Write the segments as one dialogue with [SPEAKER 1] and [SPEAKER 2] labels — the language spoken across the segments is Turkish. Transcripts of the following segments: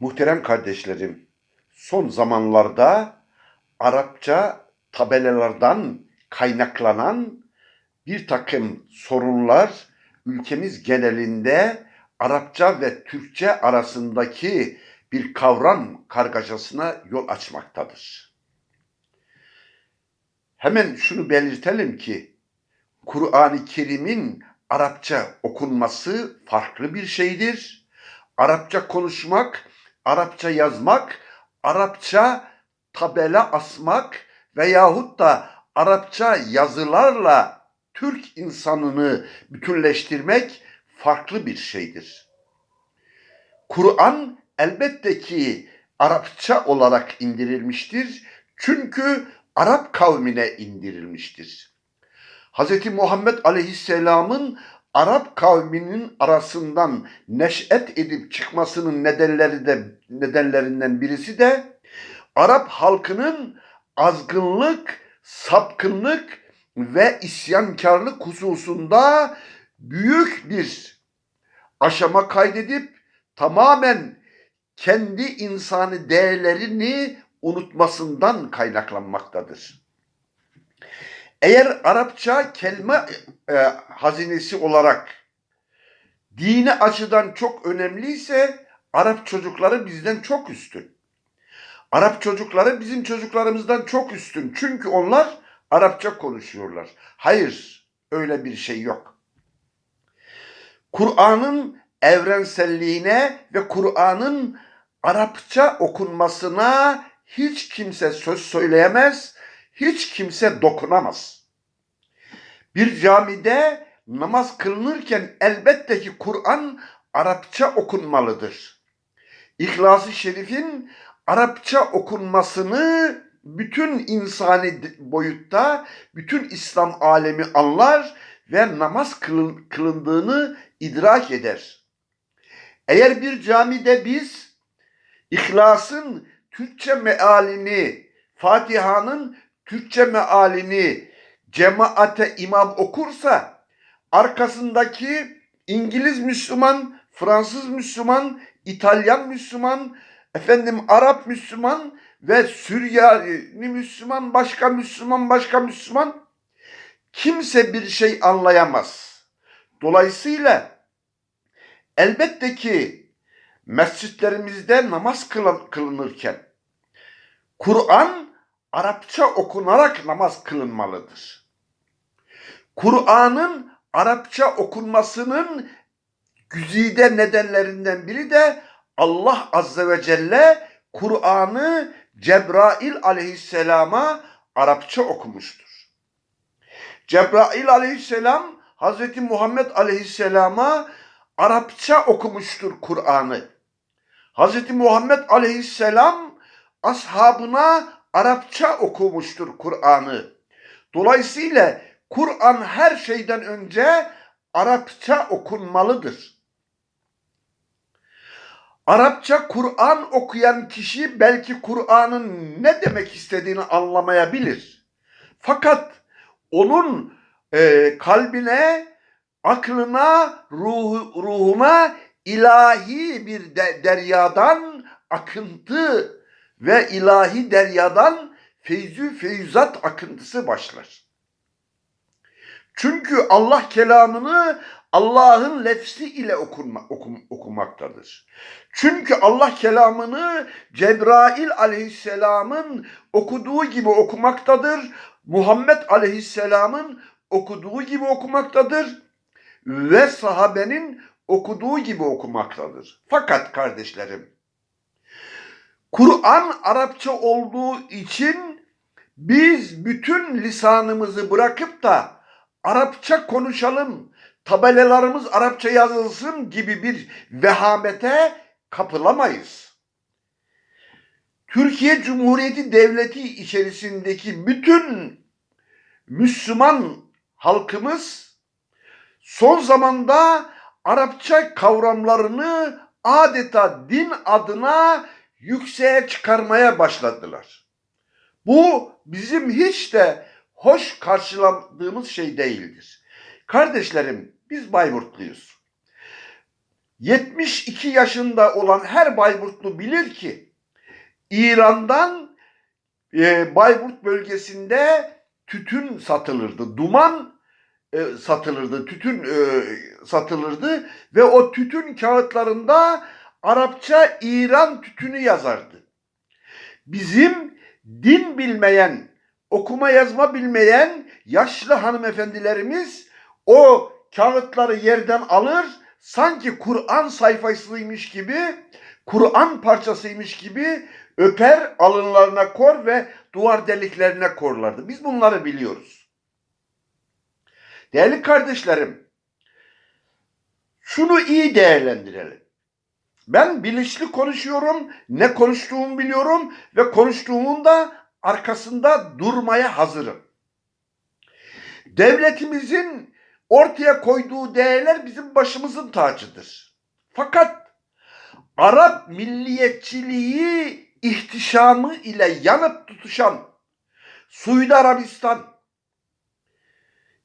[SPEAKER 1] Muhterem kardeşlerim, son zamanlarda Arapça tabelalardan kaynaklanan bir takım sorunlar ülkemiz genelinde Arapça ve Türkçe arasındaki bir kavram kargaşasına yol açmaktadır. Hemen şunu belirtelim ki Kur'an-ı Kerim'in Arapça okunması farklı bir şeydir. Arapça konuşmak, Arapça yazmak, Arapça tabela asmak veyahut da Arapça yazılarla Türk insanını bütünleştirmek farklı bir şeydir. Kur'an elbette ki Arapça olarak indirilmiştir. Çünkü Arap kavmine indirilmiştir. Hz. Muhammed Aleyhisselam'ın Arap kavminin arasından neş'et edip çıkmasının nedenleri de nedenlerinden birisi de Arap halkının azgınlık, sapkınlık ve isyankarlık hususunda büyük bir aşama kaydedip tamamen kendi insani değerlerini unutmasından kaynaklanmaktadır. Eğer Arapça kelime e, hazinesi olarak dini açıdan çok önemliyse Arap çocukları bizden çok üstün. Arap çocukları bizim çocuklarımızdan çok üstün. Çünkü onlar Arapça konuşuyorlar. Hayır, öyle bir şey yok. Kur'an'ın evrenselliğine ve Kur'an'ın Arapça okunmasına hiç kimse söz söyleyemez, hiç kimse dokunamaz. Bir camide namaz kılınırken elbette ki Kur'an Arapça okunmalıdır. İhlas-ı Şerif'in Arapça okunmasını bütün insani boyutta bütün İslam alemi anlar ve namaz kılın, kılındığını idrak eder. Eğer bir camide biz İhlas'ın Türkçe mealini, Fatiha'nın Türkçe mealini cemaate imam okursa arkasındaki İngiliz Müslüman, Fransız Müslüman, İtalyan Müslüman, efendim Arap Müslüman ve Süryani Müslüman, başka Müslüman, başka Müslüman kimse bir şey anlayamaz. Dolayısıyla elbette ki mescitlerimizde namaz kılınırken Kur'an Arapça okunarak namaz kılınmalıdır. Kur'an'ın Arapça okunmasının güzide nedenlerinden biri de Allah Azze ve Celle Kur'an'ı Cebrail aleyhisselama Arapça okumuştur. Cebrail aleyhisselam Hazreti Muhammed aleyhisselama Arapça okumuştur Kur'an'ı. Hazreti Muhammed aleyhisselam ashabına Arapça okumuştur Kur'an'ı. Dolayısıyla Kur'an her şeyden önce Arapça okunmalıdır. Arapça Kur'an okuyan kişi belki Kur'an'ın ne demek istediğini anlamayabilir. Fakat onun e, kalbine, aklına, ruhu, ruhuna ilahi bir de, deryadan akıntı ve ilahi deryadan feyzü feyzat akıntısı başlar. Çünkü Allah kelamını Allah'ın lefsi ile okunma, okum, okumaktadır. Çünkü Allah kelamını Cebrail aleyhisselamın okuduğu gibi okumaktadır. Muhammed aleyhisselamın okuduğu gibi okumaktadır. Ve sahabenin okuduğu gibi okumaktadır. Fakat kardeşlerim, Kur'an Arapça olduğu için biz bütün lisanımızı bırakıp da Arapça konuşalım, tabelalarımız Arapça yazılsın gibi bir vehamete kapılamayız. Türkiye Cumhuriyeti Devleti içerisindeki bütün Müslüman halkımız son zamanda Arapça kavramlarını adeta din adına yükseğe çıkarmaya başladılar. Bu bizim hiç de hoş karşıladığımız şey değildir. Kardeşlerim biz Bayburtluyuz. 72 yaşında olan her Bayburtlu bilir ki İran'dan e, Bayburt bölgesinde tütün satılırdı. Duman e, satılırdı, tütün e, satılırdı ve o tütün kağıtlarında Arapça İran tütünü yazardı. Bizim din bilmeyen, okuma yazma bilmeyen yaşlı hanımefendilerimiz o kağıtları yerden alır, sanki Kur'an sayfasıymış gibi, Kur'an parçasıymış gibi öper, alınlarına kor ve duvar deliklerine korlardı. Biz bunları biliyoruz. Değerli kardeşlerim, şunu iyi değerlendirelim. Ben bilinçli konuşuyorum, ne konuştuğumu biliyorum ve konuştuğumun da arkasında durmaya hazırım. Devletimizin ortaya koyduğu değerler bizim başımızın tacıdır. Fakat Arap milliyetçiliği ihtişamı ile yanıp tutuşan Suudi Arabistan,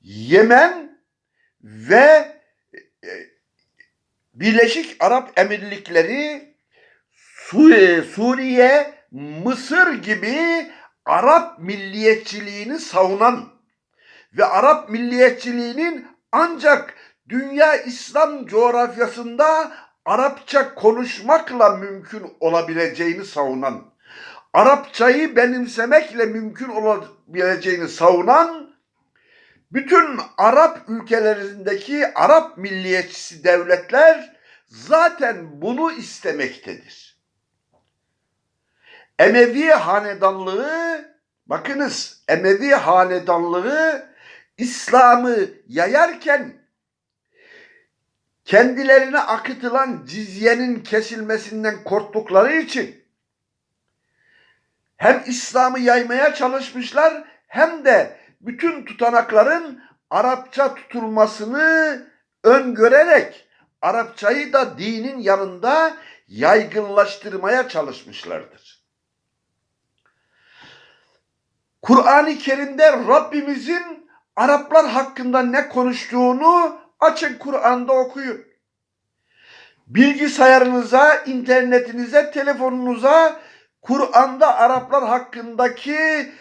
[SPEAKER 1] Yemen ve Birleşik Arap Emirlikleri, Suriye, Suriye, Mısır gibi Arap milliyetçiliğini savunan ve Arap milliyetçiliğinin ancak dünya İslam coğrafyasında Arapça konuşmakla mümkün olabileceğini savunan, Arapçayı benimsemekle mümkün olabileceğini savunan bütün Arap ülkelerindeki Arap milliyetçisi devletler zaten bunu istemektedir. Emevi hanedanlığı, bakınız Emevi hanedanlığı İslam'ı yayarken kendilerine akıtılan cizyenin kesilmesinden korktukları için hem İslam'ı yaymaya çalışmışlar hem de bütün tutanakların Arapça tutulmasını öngörerek Arapçayı da dinin yanında yaygınlaştırmaya çalışmışlardır. Kur'an-ı Kerim'de Rabbimizin Araplar hakkında ne konuştuğunu açın Kur'an'da okuyun. Bilgisayarınıza, internetinize, telefonunuza Kur'an'da Araplar hakkındaki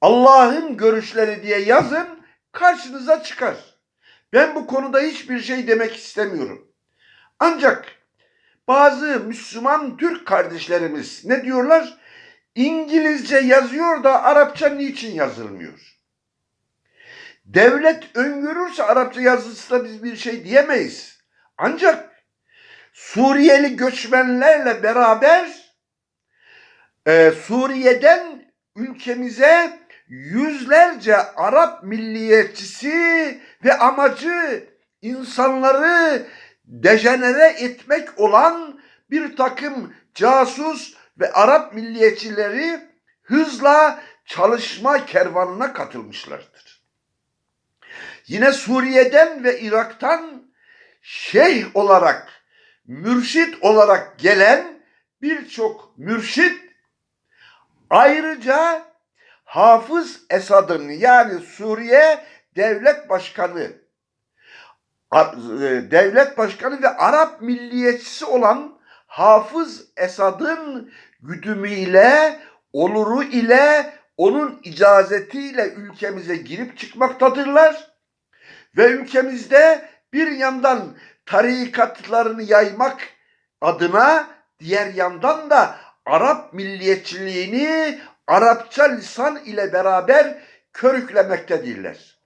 [SPEAKER 1] Allah'ın görüşleri diye yazın karşınıza çıkar. Ben bu konuda hiçbir şey demek istemiyorum. Ancak bazı Müslüman Türk kardeşlerimiz ne diyorlar? İngilizce yazıyor da Arapça niçin yazılmıyor? Devlet öngörürse Arapça yazısına biz bir şey diyemeyiz. Ancak Suriyeli göçmenlerle beraber e, Suriye'den ülkemize yüzlerce Arap milliyetçisi ve amacı insanları dejenere etmek olan bir takım casus ve Arap milliyetçileri hızla çalışma kervanına katılmışlardır. Yine Suriye'den ve Irak'tan şeyh olarak, mürşit olarak gelen birçok mürşit ayrıca Hafız Esad'ın yani Suriye devlet başkanı devlet başkanı ve Arap milliyetçisi olan Hafız Esad'ın güdümüyle, oluru ile, onun icazetiyle ülkemize girip çıkmaktadırlar. Ve ülkemizde bir yandan tarikatlarını yaymak adına diğer yandan da Arap milliyetçiliğini Arapça lisan ile beraber körüklemektedirler.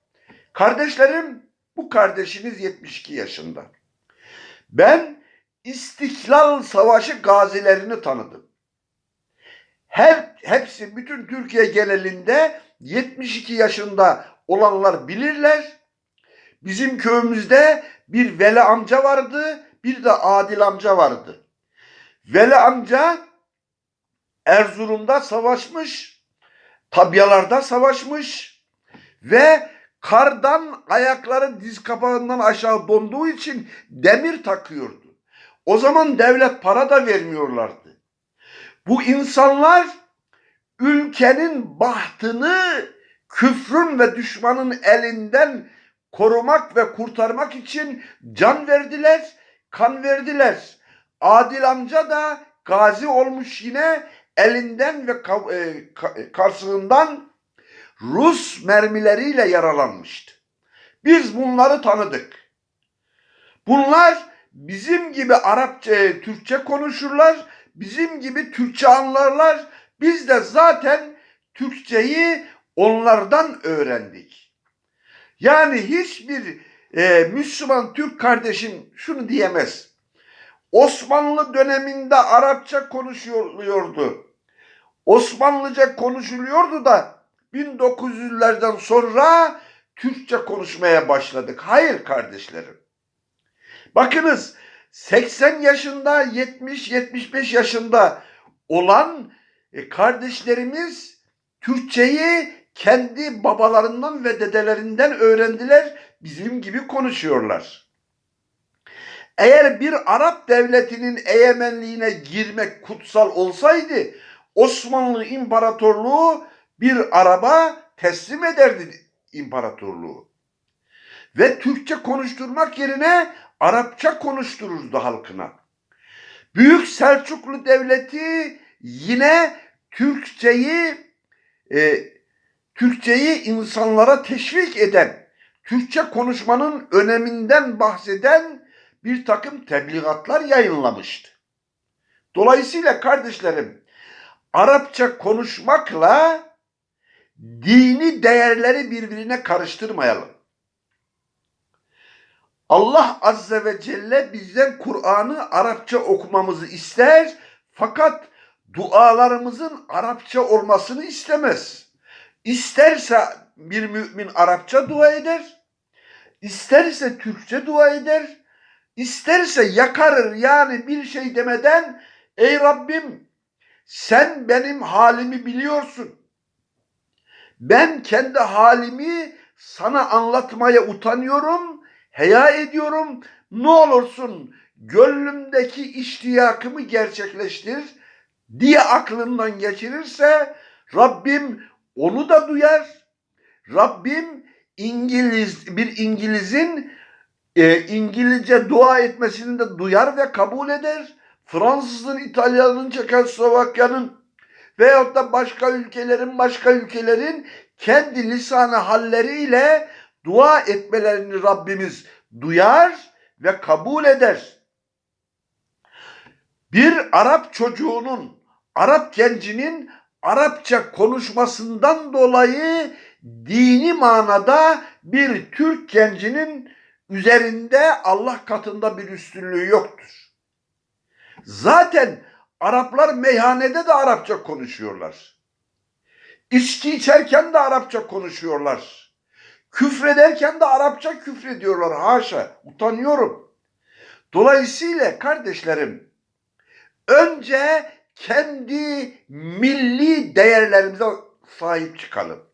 [SPEAKER 1] Kardeşlerim bu kardeşiniz 72 yaşında. Ben İstiklal Savaşı gazilerini tanıdım. Her hepsi bütün Türkiye genelinde 72 yaşında olanlar bilirler. Bizim köyümüzde bir Veli amca vardı, bir de Adil amca vardı. Veli amca Erzurum'da savaşmış, tabyalarda savaşmış ve kardan ayakları diz kapağından aşağı donduğu için demir takıyordu. O zaman devlet para da vermiyorlardı. Bu insanlar ülkenin bahtını küfrün ve düşmanın elinden korumak ve kurtarmak için can verdiler. kan verdiler. Adil amca da gazi olmuş yine elinden ve e, ka- karşılığından Rus mermileriyle yaralanmıştı. Biz bunları tanıdık. Bunlar bizim gibi Arapça, e, Türkçe konuşurlar, bizim gibi Türkçe anlarlar. Biz de zaten Türkçeyi onlardan öğrendik. Yani hiçbir e, Müslüman Türk kardeşim şunu diyemez. Osmanlı döneminde Arapça konuşuluyordu. Osmanlıca konuşuluyordu da 1900'lerden sonra Türkçe konuşmaya başladık. Hayır kardeşlerim. Bakınız 80 yaşında 70-75 yaşında olan e, kardeşlerimiz Türkçeyi kendi babalarından ve dedelerinden öğrendiler. Bizim gibi konuşuyorlar. Eğer bir Arap devletinin egemenliğine girmek kutsal olsaydı Osmanlı İmparatorluğu bir araba teslim ederdi imparatorluğu. Ve Türkçe konuşturmak yerine Arapça konuştururdu halkına. Büyük Selçuklu Devleti yine Türkçeyi e, Türkçeyi insanlara teşvik eden, Türkçe konuşmanın öneminden bahseden bir takım tebligatlar yayınlamıştı. Dolayısıyla kardeşlerim, Arapça konuşmakla dini değerleri birbirine karıştırmayalım. Allah Azze ve Celle bizden Kur'an'ı Arapça okumamızı ister fakat dualarımızın Arapça olmasını istemez. İsterse bir mümin Arapça dua eder, isterse Türkçe dua eder, isterse yakarır yani bir şey demeden ey Rabbim sen benim halimi biliyorsun. Ben kendi halimi sana anlatmaya utanıyorum, heya ediyorum. Ne olursun gönlümdeki iştiyakımı gerçekleştir diye aklından geçirirse Rabbim onu da duyar. Rabbim İngiliz bir İngiliz'in e, İngilizce dua etmesini de duyar ve kabul eder. Fransız'ın, İtalya'nın, Çekoslovakya'nın veyahut da başka ülkelerin, başka ülkelerin kendi lisanı halleriyle dua etmelerini Rabbimiz duyar ve kabul eder. Bir Arap çocuğunun, Arap gencinin Arapça konuşmasından dolayı dini manada bir Türk gencinin üzerinde Allah katında bir üstünlüğü yoktur. Zaten Araplar meyhanede de Arapça konuşuyorlar. İçki içerken de Arapça konuşuyorlar. Küfrederken de Arapça küfrediyorlar. Haşa, utanıyorum. Dolayısıyla kardeşlerim, önce kendi milli değerlerimize sahip çıkalım.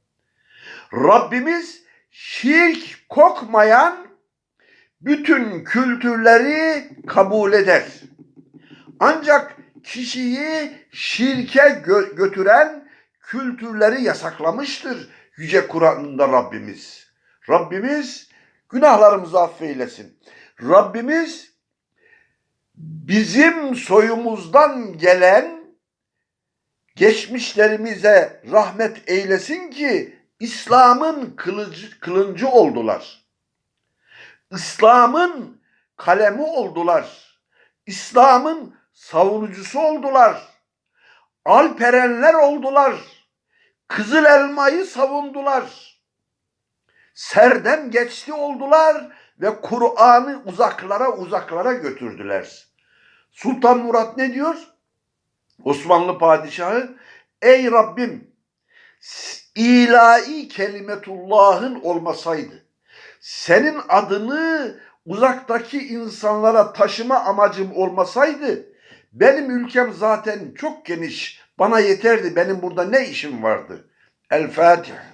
[SPEAKER 1] Rabbimiz şirk kokmayan bütün kültürleri kabul eder. Ancak kişiyi şirke gö- götüren kültürleri yasaklamıştır Yüce Kur'an'ında Rabbimiz. Rabbimiz günahlarımızı affeylesin. Rabbimiz bizim soyumuzdan gelen geçmişlerimize rahmet eylesin ki İslam'ın kılıcı, kılıncı oldular. İslam'ın kalemi oldular. İslam'ın savunucusu oldular. Alperenler oldular. Kızıl elmayı savundular. Serdem geçti oldular ve Kur'an'ı uzaklara uzaklara götürdüler. Sultan Murat ne diyor? Osmanlı padişahı ey Rabbim ilahi kelimetullahın olmasaydı senin adını uzaktaki insanlara taşıma amacım olmasaydı benim ülkem zaten çok geniş. Bana yeterdi. Benim burada ne işim vardı? El Fatiha.